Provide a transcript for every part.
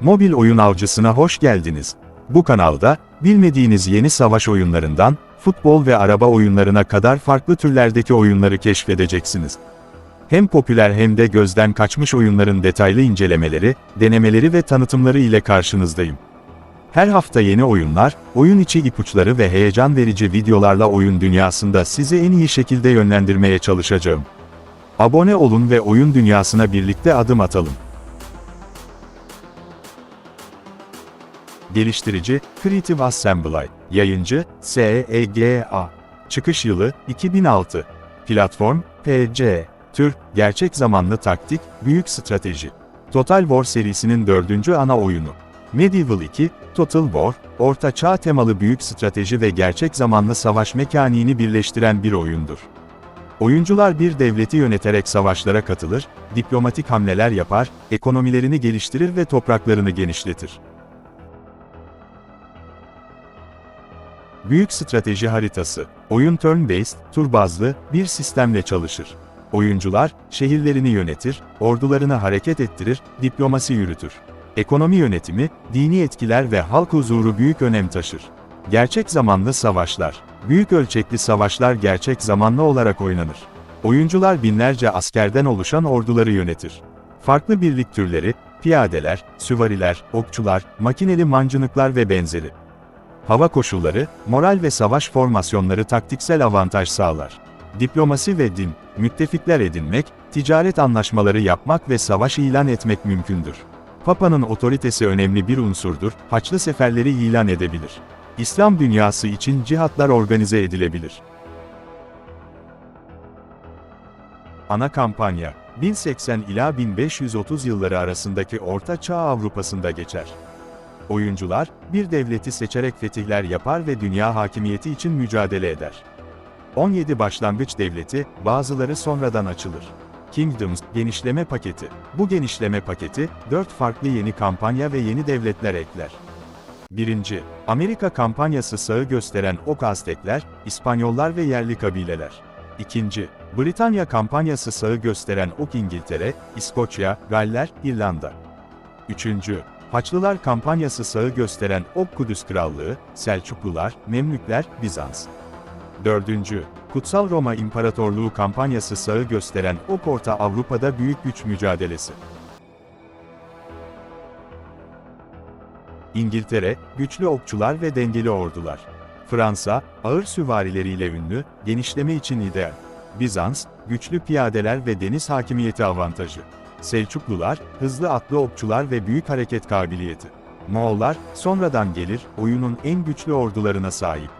Mobil oyun avcısına hoş geldiniz. Bu kanalda, bilmediğiniz yeni savaş oyunlarından, futbol ve araba oyunlarına kadar farklı türlerdeki oyunları keşfedeceksiniz. Hem popüler hem de gözden kaçmış oyunların detaylı incelemeleri, denemeleri ve tanıtımları ile karşınızdayım. Her hafta yeni oyunlar, oyun içi ipuçları ve heyecan verici videolarla oyun dünyasında sizi en iyi şekilde yönlendirmeye çalışacağım. Abone olun ve oyun dünyasına birlikte adım atalım. Geliştirici, Creative Assembly, yayıncı, SEGA. Çıkış yılı, 2006. Platform, PC. Tür, gerçek zamanlı taktik, büyük strateji. Total War serisinin dördüncü ana oyunu. Medieval 2, Total War, orta çağ temalı büyük strateji ve gerçek zamanlı savaş mekaniğini birleştiren bir oyundur. Oyuncular bir devleti yöneterek savaşlara katılır, diplomatik hamleler yapar, ekonomilerini geliştirir ve topraklarını genişletir. Büyük strateji haritası. Oyun turn-based, tur bazlı, bir sistemle çalışır. Oyuncular, şehirlerini yönetir, ordularını hareket ettirir, diplomasi yürütür. Ekonomi yönetimi, dini etkiler ve halk huzuru büyük önem taşır. Gerçek zamanlı savaşlar. Büyük ölçekli savaşlar gerçek zamanlı olarak oynanır. Oyuncular binlerce askerden oluşan orduları yönetir. Farklı birlik türleri, piyadeler, süvariler, okçular, makineli mancınıklar ve benzeri. Hava koşulları, moral ve savaş formasyonları taktiksel avantaj sağlar. Diplomasi ve din, müttefikler edinmek, ticaret anlaşmaları yapmak ve savaş ilan etmek mümkündür. Papa'nın otoritesi önemli bir unsurdur, haçlı seferleri ilan edebilir. İslam dünyası için cihatlar organize edilebilir. Ana kampanya, 1080 ila 1530 yılları arasındaki Orta Çağ Avrupa'sında geçer. Oyuncular, bir devleti seçerek fetihler yapar ve dünya hakimiyeti için mücadele eder. 17 başlangıç devleti, bazıları sonradan açılır. Kingdoms, genişleme paketi. Bu genişleme paketi, 4 farklı yeni kampanya ve yeni devletler ekler. 1. Amerika kampanyası sağı gösteren Ok Aztekler, İspanyollar ve yerli kabileler. 2. Britanya kampanyası sağı gösteren Ok İngiltere, İskoçya, Galler, İrlanda. 3. Haçlılar kampanyası sağı gösteren Ok Kudüs Krallığı, Selçuklular, Memlükler, Bizans. 4. Kutsal Roma İmparatorluğu kampanyası sağı gösteren Ok Orta Avrupa'da büyük güç mücadelesi. İngiltere, güçlü okçular ve dengeli ordular. Fransa, ağır süvarileriyle ünlü, genişleme için ideal. Bizans, güçlü piyadeler ve deniz hakimiyeti avantajı. Selçuklular, hızlı atlı okçular ve büyük hareket kabiliyeti. Moğollar, sonradan gelir, oyunun en güçlü ordularına sahip.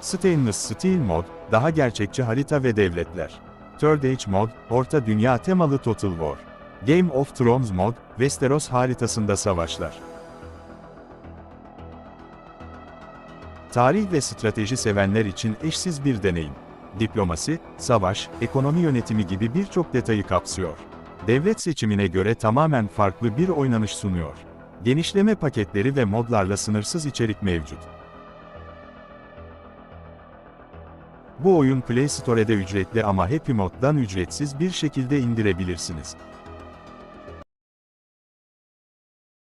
Stainless Steel Mod, daha gerçekçi harita ve devletler. Third Age Mod, Orta Dünya temalı Total War. Game of Thrones Mod, Westeros haritasında savaşlar. Tarih ve strateji sevenler için eşsiz bir deneyim. Diplomasi, savaş, ekonomi yönetimi gibi birçok detayı kapsıyor. Devlet seçimine göre tamamen farklı bir oynanış sunuyor. Genişleme paketleri ve modlarla sınırsız içerik mevcut. Bu oyun Play Store'de ücretli ama Happy Mod'dan ücretsiz bir şekilde indirebilirsiniz.